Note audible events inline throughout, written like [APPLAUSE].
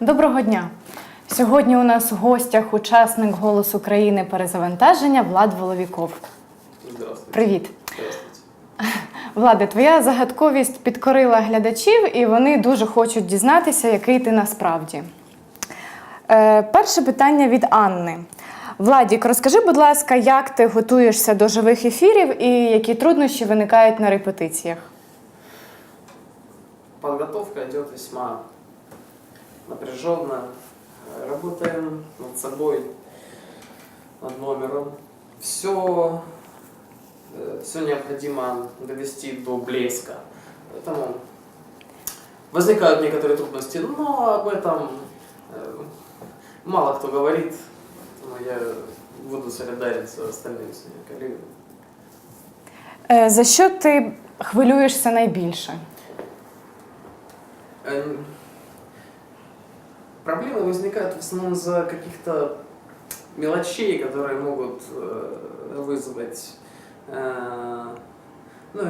Доброго дня! Сьогодні у нас в гостях учасник «Голос України» перезавантаження Влад Воловіков. Здравствуйте. Привіт! Здравствуйте. Влади, твоя загадковість підкорила глядачів, і вони дуже хочуть дізнатися, який ти насправді. Е, перше питання від Анни. Владік, розкажи, будь ласка, як ти готуєшся до живих ефірів і які труднощі виникають на репетиціях? Подготовка идет весьма напряженно. Э, Работаем над собой, над номером. Все, все необходимо довести до блеска. Поэтому возникают некоторые трудности, но об этом э, мало кто говорит. Поэтому я буду солидарен с остальными своими коллегами. За що ти хвилюєшся найбільше? Проблемы возникают в основном за каких-то мелочей, которые могут э, вызвать э, ну,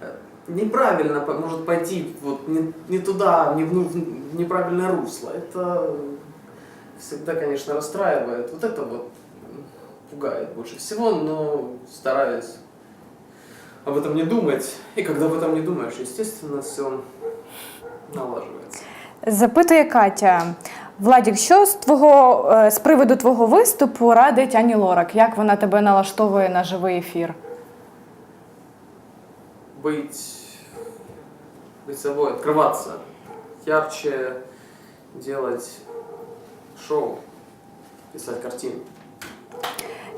э, неправильно может пойти вот не, не туда, не в, ну- в неправильное русло. Это всегда, конечно, расстраивает. Вот это вот пугает больше всего, но стараюсь об этом не думать. И когда об этом не думаешь, естественно, все налаживается. Запитує Катя. Владік, що з твого е, з приводу твого виступу радить Ані Лорак? Як вона тебе налаштовує на живий ефір? Быть, быть собой, открываться, ярче делать шоу, писать картины.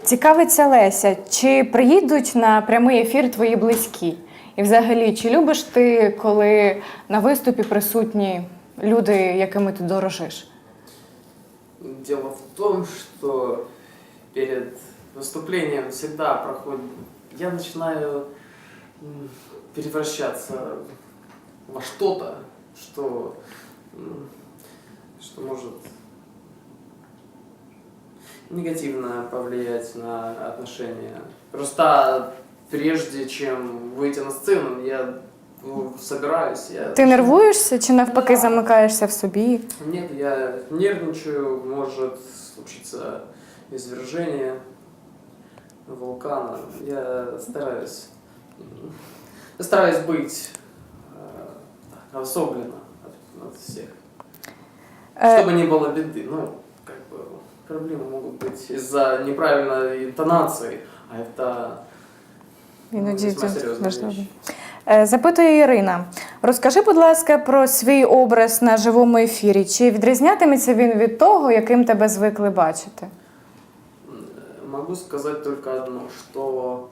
Цікавиться Леся, чи приїдуть на прямий ефір твої близькі? І взагалі, чи любиш ти, коли на виступі присутні люди, якими ти дорожиш? Дело в том, что перед выступлением всегда проходит... Я начинаю превращаться во что-то, что, что может негативно повлиять на отношения. Просто прежде чем выйти на сцену, я ну, собираюсь. Я Ти нервуєшся чи навпаки Да. замикаєшся в собі? Нет, я нервничаю, может случиться извержение вулкана. Я стараюсь, м, я стараюсь быть э, так, особенно от, от всех. Е, Чтобы не было беды. Ну, как бы проблемы могут быть из-за неправильной интонации, а это Іноді весьма це серьезная важливо. Е, Запитує Ірина. Розкажи, будь ласка, про свій образ на живому ефірі. Чи відрізнятиметься він від того, яким тебе звикли бачити? Могу сказать только одно, что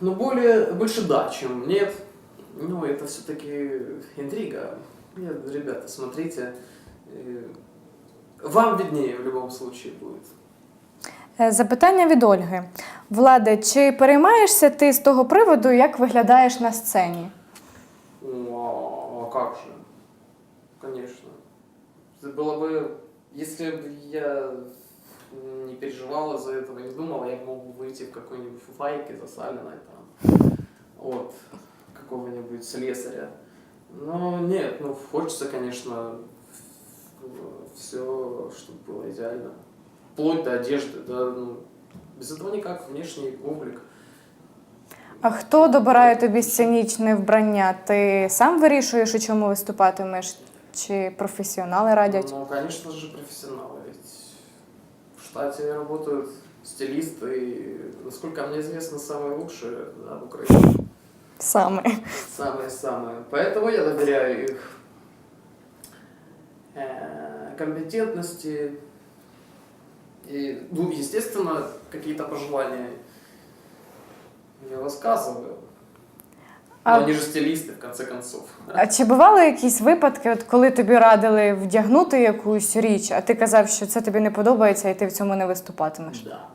ну более больше да, чем нет. Ну это все-таки интрига. Нет, ребята, смотрите, э, вам виднее в любом случае будет. Е, Запитання від Ольги. Владе, чи переймаєшся ти з того приводу, як виглядаєш на сцені? Ну, а как же? Конечно. Это было бы, если бы я не переживал из-за этого, не думал, я мог бы выйти в какой-нибудь фуфайке засаленной там от какого-нибудь слесаря. Но нет, ну хочется, конечно, все, чтобы было идеально. Вплоть до одежды, да, ну, без этого никак, внешний облик. А хто добирає тобі сценічне вбрання? Ти сам вирішуєш, у чому виступатимеш? Чи професіонали радять? Ну, конечно же, профессионалы. Ведь в штате работают стилисты, и, насколько мне известно, самые лучшие да, в Украине. Саме. Самые-самые. Поэтому я доверяю их э, компетентности. И, ну, естественно, какие-то пожелания я высказываю. Но А- они же стилисты, в конце концов. А чи бували якісь випадки, от коли тобі радили вдягнути якусь річ, а ти казав, що це тобі не подобається і ти в цьому не виступатимеш? Да.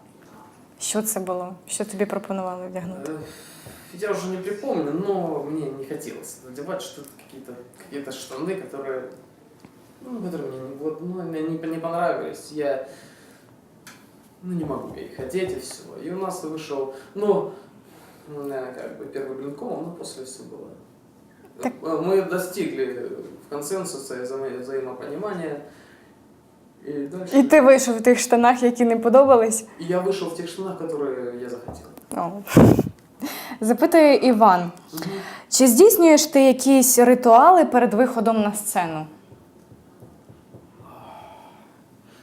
Що це було? Що тобі пропонували вдягнути? Э, Я уже не припомню, но мне не хотелось надевать что-то, какие-то какие штаны, которые, ну, которые мне не, вот, ну, мне не, не понравились. Я ну, не могу я их одеть и все. И у нас вышел, ну, м, э, как бы первый блинком, но после все было Так- Э, Мы достигли консенсуса и взаимо- взаимопонимания. И дальше... І ти вийшов в тих штанах, які не подобались. И я вышел в тех штанах, которые я захотел. О. [LAUGHS] Запитує Іван: чи здійснюєш ти якісь ритуали перед виходом на сцену?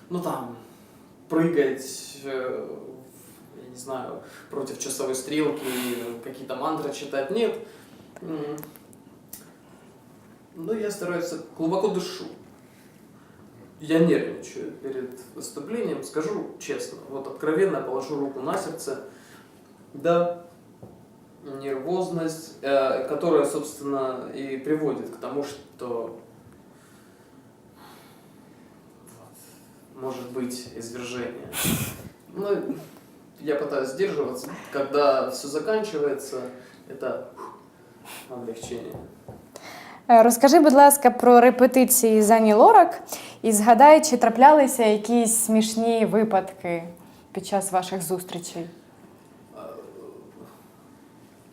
Ну там, прыгать, э, я не знаю, против часовой стрелки, э, какие-то мантры читать, нет. М. Ну, я стараюсь, глубоко дышу. Я нервничаю перед выступлением, скажу честно, вот откровенно положу руку на сердце. Да, нервозность, э, которая, собственно, и приводит к тому, что может быть извержение. Ну, я пытаюсь сдерживаться. Когда все заканчивается, это облегчение. Е, Розкажи, будь ласка, про репетиції з Ані Лорак і згадай, чи траплялися якісь смішні випадки під час ваших зустрічей.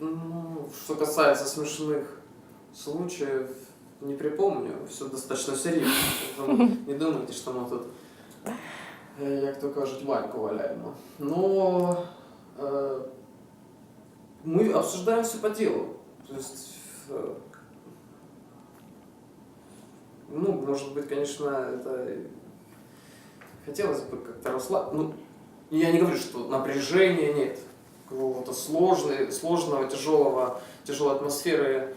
Ну, что касается смешных случаев, не припомню. Все достаточно серьезно. Поэтому Не думайте, что мы тут, э, як то кажуть, баньку валяємо. Но э, мы обсуждаем все по делу. То есть, ну, может быть, конечно, это хотелось бы как-то расслабиться. Ну, я не говорю, что напряжения нет, какого-то сложного, сложного, тяжелого, тяжелой атмосферы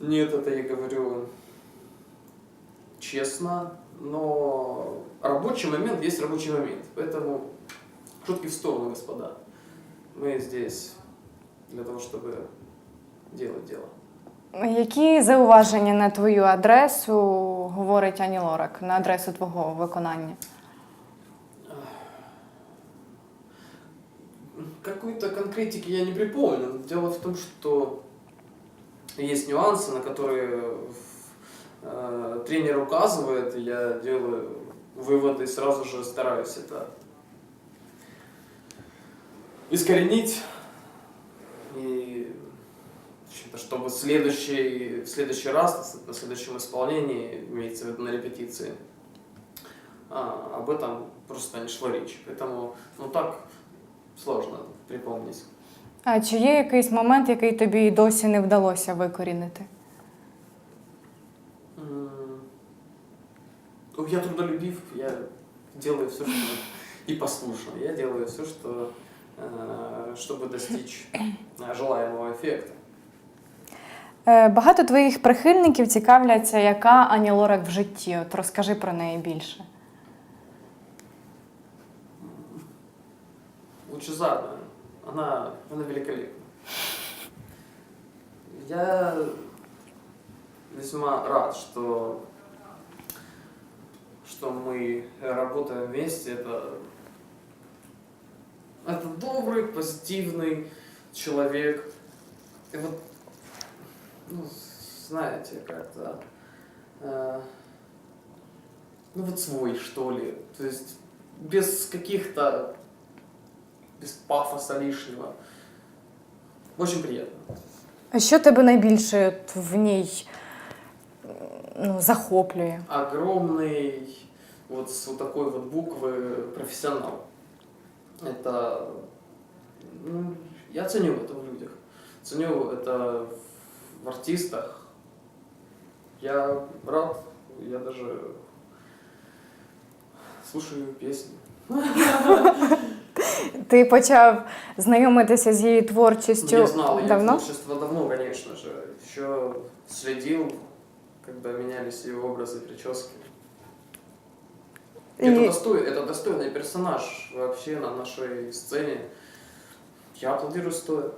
нет, это я говорю честно, но рабочий момент есть рабочий момент, поэтому шутки в сторону, господа. Мы здесь для того, чтобы делать дело. Які зауваження на твою адресу говорить Ані Лорак на адресу твого виконання? Какой-то конкретики я не припомню. Дело в том, что есть нюансы, на которые э, тренер указывает, и я делаю выводы и сразу же стараюсь это искоренить. И в общем-то, чтобы следующий, в следующий раз, на следующем исполнении, имеется в виду на репетиции, а, об этом просто не шло речь. Поэтому, ну так, сложно припомнить. А чи є якийсь момент, який тобі і досі не вдалося викорінити? ну, Я трудолюбив, я делаю все, что и послушно. Я делаю все, что, э, чтобы достичь э, желаемого эффекта. Е, Багато твоїх прихильників цікавляться, яка Ані Лорак в житті. От розкажи про неї більше. Лучезарная. Она, она великолепна. Я весьма рад, что, Что мы работаем вместе. Это, это добрый, позитивный человек. И вот, ну, знаете, как-то... э, ну вот свой, что ли. То есть без каких-то без пафоса лишнего. Очень приятно. А що тебе найбільше в ній м, ну, захоплює? Огромный, вот с вот такой вот буквы профессионал. Это, ну, я ценю это в людях. Ценю это в артистах. Я рад, я даже слушаю песни. Ти почав знайомитися з її творчістю Я знал ее давно? творчество давно, конечно же. Еще следил, когда менялись ее образы, прически. Это, І достой, это достойный персонаж вообще на нашей сцене. Я аплодирую стоя,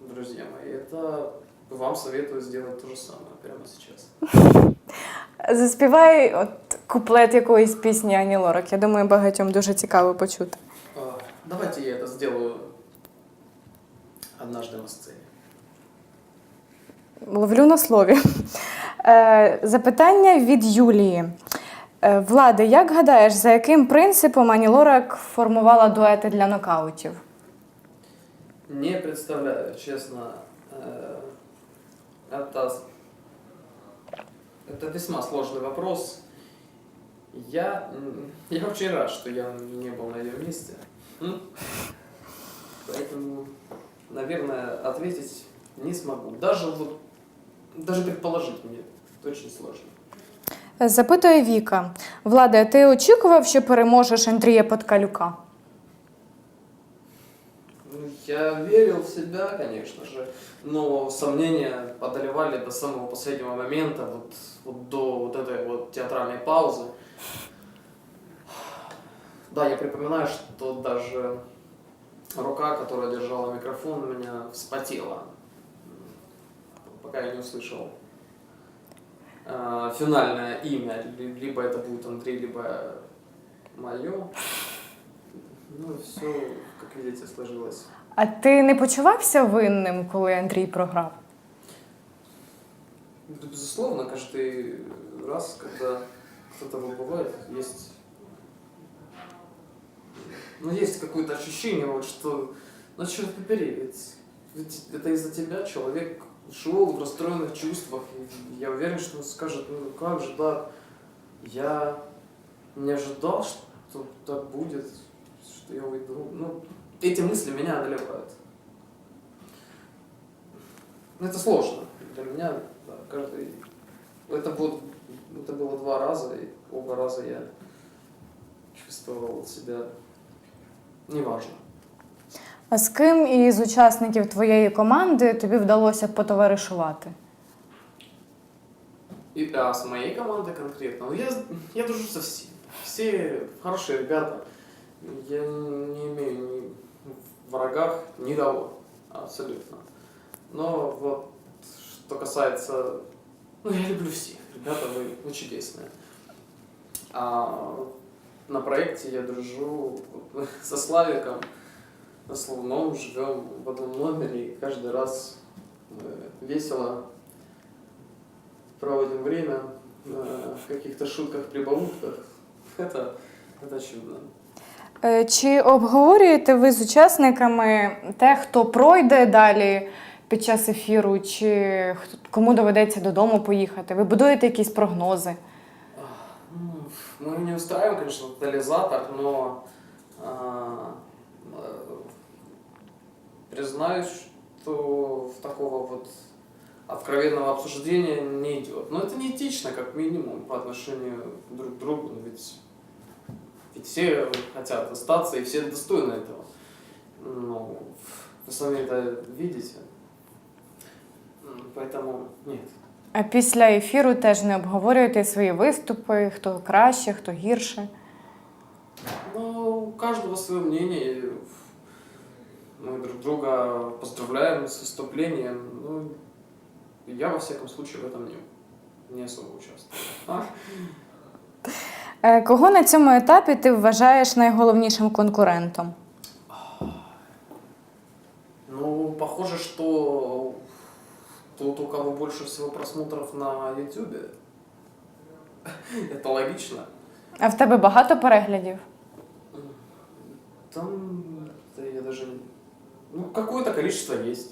друзья мои. Это вам советую сделать то же самое прямо сейчас. заспівай от куплет якоїсь пісні Ані Лорак. Я думаю, багатьом дуже цікаво почути. А, Давайте я это сделаю однажды на сцене. Ловлю на слові. Е, Запитання від Юлії. Е, Влади, як гадаєш, за яким принципом Ані Лорак формувала дуети для нокаутів? Не представляю, честно, э, Это, с- это весьма сложный вопрос. Я, м, я очень рад, что я не был на ее месте. М? Поэтому, наверное, ответить не смогу. Даже вот, даже предположить мне очень сложно. Е, Запитує Віка. Влада, ти очікував, що переможеш Андрія Подкалюка? Ну, Я верил в себя, конечно же, но сомнения одолевали до самого последнего момента, вот, вот до вот этой вот театральной паузы. Да, я припоминаю, что даже рука, которая держала микрофон, у меня вспотела, пока я не услышал э, финальное имя. Ли- Либо это будет Андрей, либо мое. Ну, все, как видите, сложилось. А ти не почувався винним, коли Андрій програв? Да, Безусловно, каждый раз, когда кто-то выбывает, есть... Ну, есть какое-то ощущение, вот, что, ну, черт побери, ведь, ведь это из-за тебя человек шел в расстроенных чувствах, и я уверен, что он скажет, ну, как же так, я не ожидал, что так будет, что я уйду. Ну, эти мысли меня одолевают. Ну, это сложно для меня, да, каждый... Это, вот, это было два раза, и оба раза я чувствовал себя неважно. А з ким із учасників твоєї команди тобі вдалося потоваришувати? И, а с моей командой конкретно, ну, я, я дружу со всеми. Все хорошие ребята. Я не имею ни в врагах никого, абсолютно. Но вот, что касается... Ну, я люблю всех. Ребята, вы, вы чудесные. А на проекте я дружу вот [LAUGHS] со Славиком. На Словном живем в одном номере, и каждый раз мы весело проводим время на каких-то шутках, прибаутках. [LAUGHS] Это, это чудно. Е, Чи обговорюєте ви з учасниками те, хто пройде далі під час ефіру, чи хто- кому доведеться додому поїхати? Ви будуєте якісь прогнози? Ну, Мы не устраиваем, конечно, тотализатор, но а, э, признаюсь, что в такого вот откровенного обсуждения не идет. Но это не этично, как минимум, по отношению друг к другу. Ну, Ведь, ведь все хотят остаться, и все достойны этого. Ну, вы сами это видите. М, Поэтому нет. А після ефіру теж не обговорюєте свої виступи, хто краще, хто гірше. Ну, у каждого свое мнение. и Мы друг друга поздравляем с выступлением. Ну, я, во всяком случае, в этом не, не особо участвую. А? Е, Кого на цьому етапі ти вважаєш найголовнішим конкурентом? Ну, похоже, что тот, у кого больше всего просмотров на YouTube. [LAUGHS] Это логично. А в тебе багато переглядів? Там, да я даже... не- Ну, какое-то количество есть.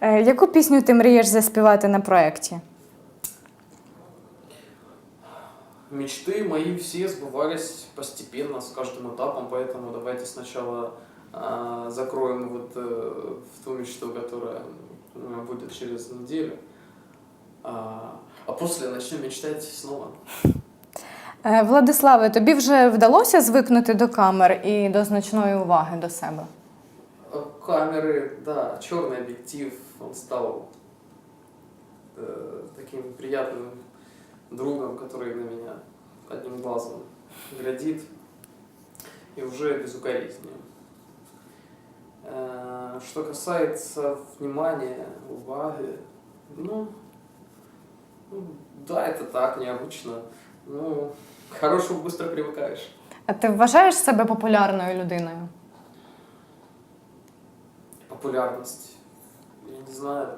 Е, Яку пісню ти мрієш заспівати на проєкті? Мечты мои все сбывались постепенно, с каждым этапом, поэтому давайте сначала а, закроем вот э, в ту мечту, которая э, будет через неделю, а, а после начнем мечтать снова. Е, Владиславе, тобі вже вдалося звикнути до камер і до значної уваги до себе? А, Камеры, да, черный объектив, он стал э, таким приятным другом, который на меня одним глазом глядит и уже безукоризненно. Э, Что касается внимания, уваги, ну, ну, да, это так, необычно. Ну, к хорошему быстро привыкаешь. А ти вважаєш себе популярною людиною? популярность. Я не знаю,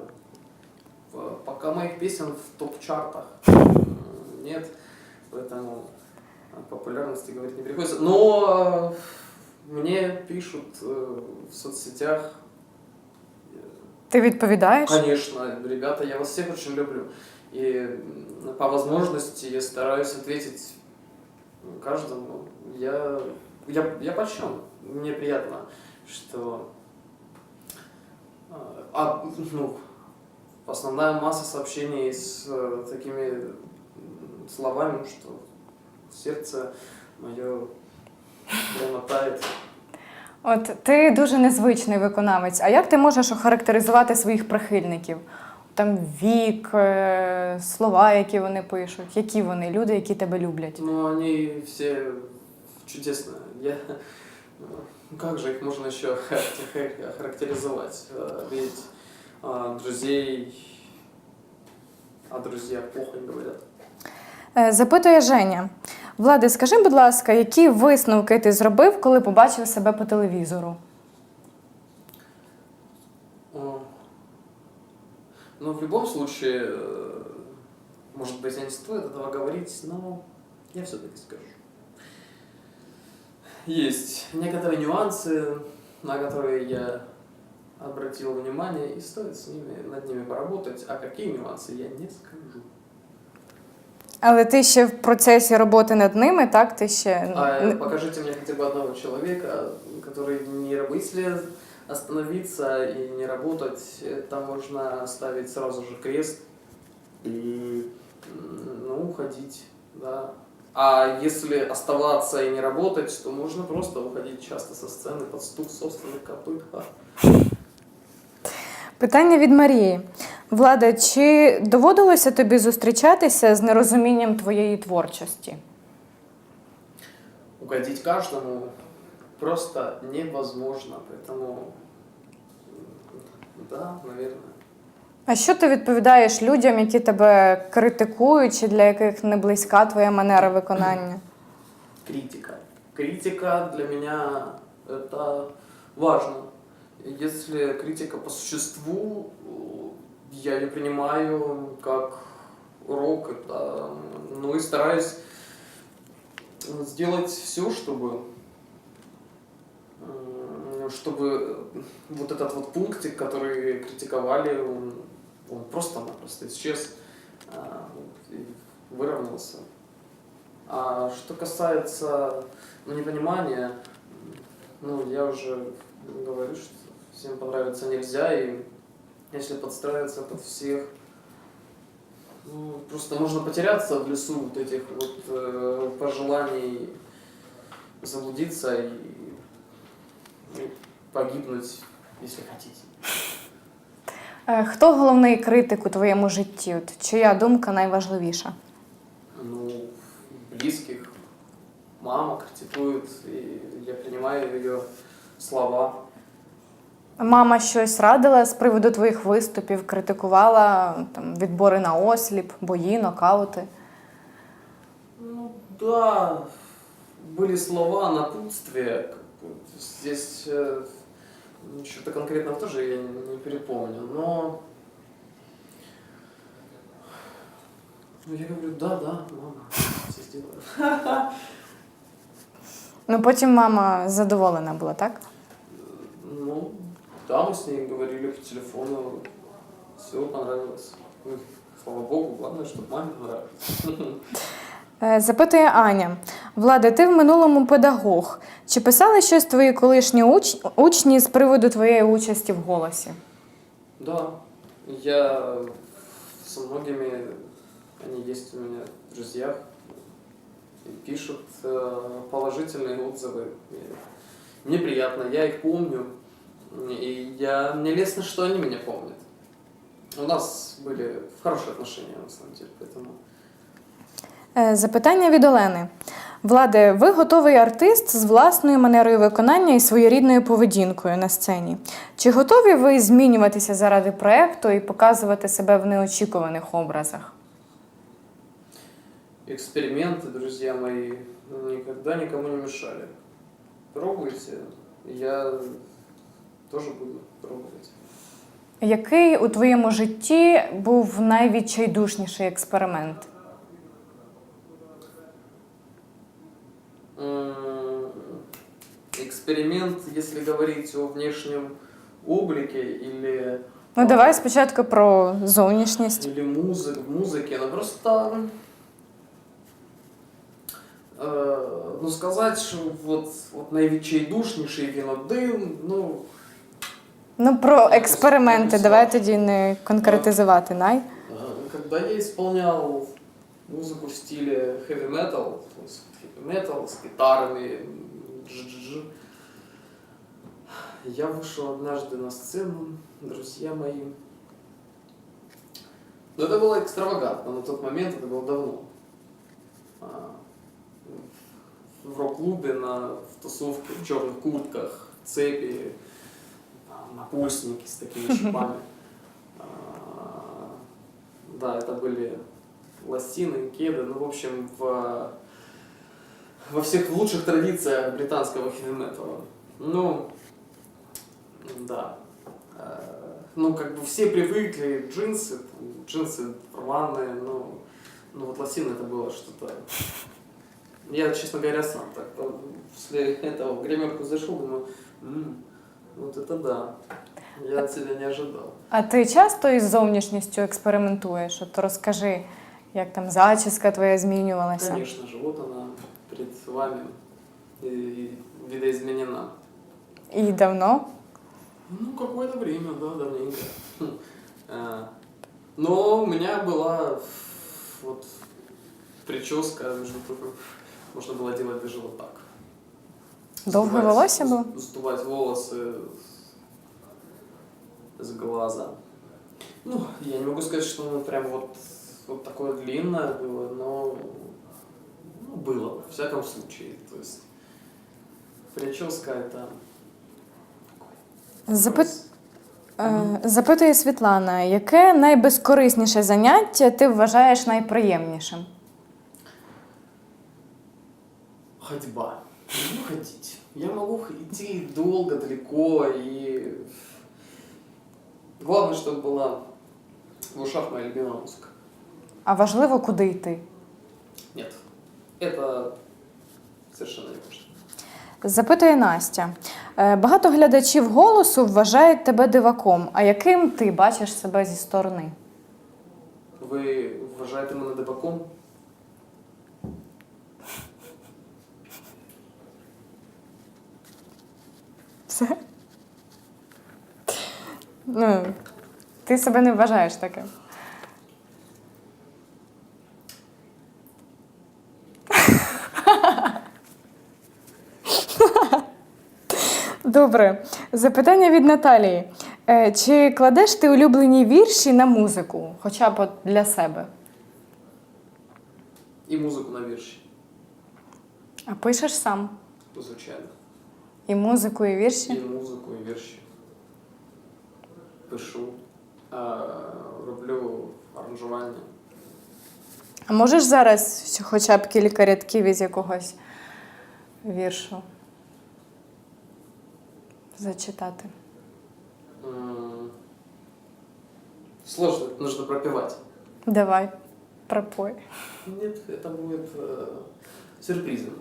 п- пока моих песен в топ-чартах м, [LAUGHS] нет, поэтому о популярности говорить не приходится. Но э, мне пишут э, в соцсетях, э, Ти відповідаєш? Конечно, ребята, я вас всех очень люблю. И м, по возможности я стараюсь ответить каждому. Я, я, я польщен. Мне приятно, что а, ну, основная масса сообщений с э, такими словами, что сердце мое прямо тает. От ти дуже незвичний виконавець. А як ти можеш охарактеризувати своїх прихильників? Там вік, е, слова, які вони пишуть, які вони люди, які тебе люблять. Ну, они все чудесные. Я... ну, Как же их можно еще охарактеризовать? Э, Ведь а, друзей... О друзьях плохо не говорят. Е, Запитує Женя. Влади, скажи, будь ласка, які висновки ти зробив, коли побачив себе по телевізору? Ну, в любом случае, э, может быть, не стоит этого говорить, но я все-таки скажу. Есть некоторые нюансы, на которые я обратил внимание, и стоит с ними, над ними поработать. А какие нюансы, я не скажу. Але ти ще в процесі роботи над ними, так? Ти ще А покажите мне хотя бы одного человека, который не раб- Если остановиться и не работать, там можно ставить сразу же крест и м, ну, уходить, да. А если оставаться и не работать, то можно просто уходить часто со сцены под стук собственных копыт. Ха. Питання від Марії. Влада, чи доводилося тобі зустрічатися з нерозумінням твоєї творчості? Угодить каждому просто невозможно, поэтому м, да, наверное. А що ти відповідаєш людям, які тебе критикують, чи для яких не близька твоя манера виконання? критика. Критика для меня это важно. Если критика по существу, э, я ее принимаю как урок, это, ну и стараюсь сделать все, чтобы м, чтобы вот этот вот пунктик, который критиковали, он, он просто-напросто исчез, а, выровнялся. А что касается ну, непонимания, ну, я уже говорю, что всем понравиться нельзя, и если подстраиваться под всех, ну, просто можно потеряться в лесу вот этих вот э, пожеланий, заблудиться и погибнуть, если хотите. Е, Хто головний критик у твоєму житті? От чия думка найважливіша? Ну, близких. Мама критикует, и я принимаю ее слова. Мама щось радила з приводу твоїх виступів, критикувала там, відбори на осліп, бої, нокаути. Ну да, были слова, напутствия. как бы, Здесь э, что-то конкретного тоже я не, не перепомню, но... Ну, я говорю, да, да, мама, все сделаю. Ну потім мама задоволена була, так? Ну, да, мы с ней говорили по телефону, все понравилось. Ну, слава богу, главное, чтобы маме понравилось. [LAUGHS] Е, Запитує Аня. Влада, ти в минулому педагог. Чи писали щось твої колишні уч... учні з приводу твоєї участі в голосі? Да, я со многими, они есть у меня в друзьях, и пишут э, положительные отзывы. И мне приятно, я их помню, и я, мне лестно, что они меня помнят. У нас были хорошие отношения, на самом деле, поэтому... Е, Запитання від Олени. Владе, ви готовий артист з власною манерою виконання і своєрідною поведінкою на сцені. Чи готові ви змінюватися заради проекту і показувати себе в неочікуваних образах? Эксперименты, друзья мои, никогда никому не мешали. Пробуйте, я тоже буду пробовать. Який у твоєму житті був найвідчайдушніший експеримент? Эксперимент, если говорить о внешнем облике или Ну, давай спочатку про зовнішність. Или музыка, в музыке, ну просто... э, ну, сказать, что вот, вот найвідчайдушніший він один, ну, Ну, про експерименти, Якось давай тоді не конкретизувати. Най. э, когда я исполнял музыку в стиле heavy metal, то есть metal с гитарами, дж-дж-дж, я вышел однажды на сцену, друзья мои. Но это было экстравагантно, на тот момент это было давно. А, В рок-клубе, на, в тусовке, в черных куртках, цепи, напульсники с такими [LAUGHS] шипами. А, Да, это были лосины, кеды, ну, в общем, в, во всех лучших традициях британского хеви-металла. Ну, да. Э, Ну, как бы все привыкли, джинсы, там, джинсы рваные, ну, ну вот лосины это было что-то... Я, честно говоря, сам так э, после этого в гримерку зашел, думаю, «М, вот это да, я от себя не ожидал. А ти часто із зовнішністю експериментуєш? От розкажи, як там зачіска твоя змінювалася? Конечно же, вот она перед вами и видоизменена. І давно? Ну, какое-то время, да, давненько. [LAUGHS] А, Но у меня была вот прическа, между прочим, можно было делать даже вот так. Сдувать- волосся було? Сдувать волосы с глаза. Ну, я не могу сказать, что оно прям вот, вот такое длинное было, но было, во всяком случае. То есть прическа это... Запит... Е, Запитує Світлана, яке найбезкорисніше заняття ти вважаєш найприємнішим? Ходьба. Люблю ходить. Я могу идти долго, далеко, и главное, чтобы была в ушах моя любимая музыка. А важливо, куди йти? Нет, это совершенно не важно. Запитує Настя. Е, Багато глядачів голосу вважають тебе диваком. А яким ти бачиш себе зі сторони? Ви вважаєте мене дебаком? Все? Ну, ти себе не вважаєш таким. Добре. Запитання від Наталії. Е, Чи кладеш ти улюблені вірші на музику, хоча б для себе? І музику на вірші, А пишеш сам? звичайно. І музику, і вірші? І музику, і вірші. Пишу, а, роблю аранжування. А можеш зараз хоча б кілька рядків із якогось віршу зачитати? Сложно, нужно пропевать. Давай, пропой. Нет, это будет э, сюрпризом.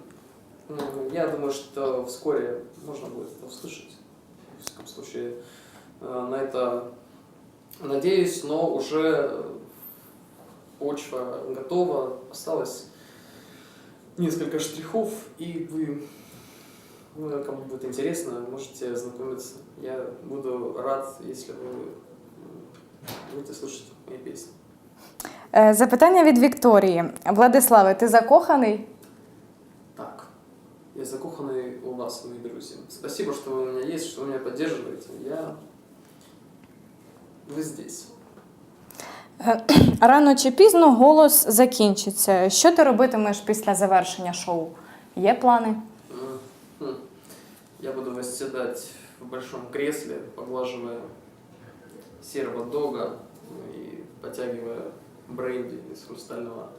Я думаю, что вскоре можно будет это услышать. В всяком случае, э, на это надеюсь, но уже почва готова. Осталось несколько штрихов, и вы, ну, кому будет интересно, можете ознакомиться. Я буду рад, если вы м, будете слушать мои песни. Е, Запитання від Вікторії. Владиславе, ти закоханий? Так, я закоханный у вас, мои друзья. Спасибо, что вы у меня есть, что вы меня поддерживаете. Я... Вы здесь. [CLEARS THROAT] Рано чи пізно голос закінчиться. Що ти робитимеш після завершення шоу? Є плани? Я буду восседать в большом кресле, поглаживая серого дога ну, и потягивая бренди из хрустального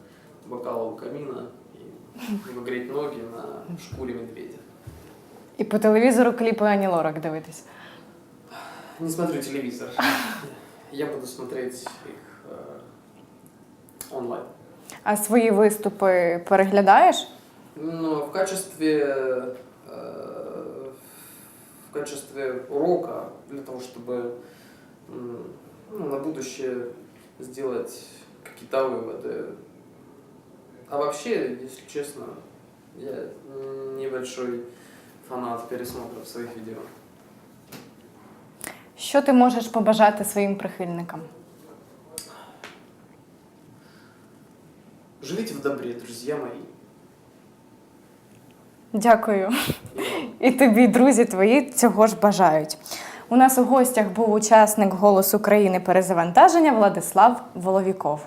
бокала у камина и буду греть ноги на шкуре медведя. І по телевізору кліпи Ані Лорак дивитись. Не смотрю телевизор. Я буду смотреть их э, онлайн. А свої виступи переглядаєш? Но в качестве в качестве урока для того, чтобы ну, на будущее сделать какие-то выводы. А вообще, если честно, я небольшой фанат пересмотров своих видео. Що ти можеш побажати своїм прихильникам? Живите в добре, друзья мои. Дякую. І тобі, друзі твої, цього ж бажають. У нас у гостях був учасник Голос України перезавантаження Владислав Воловіков.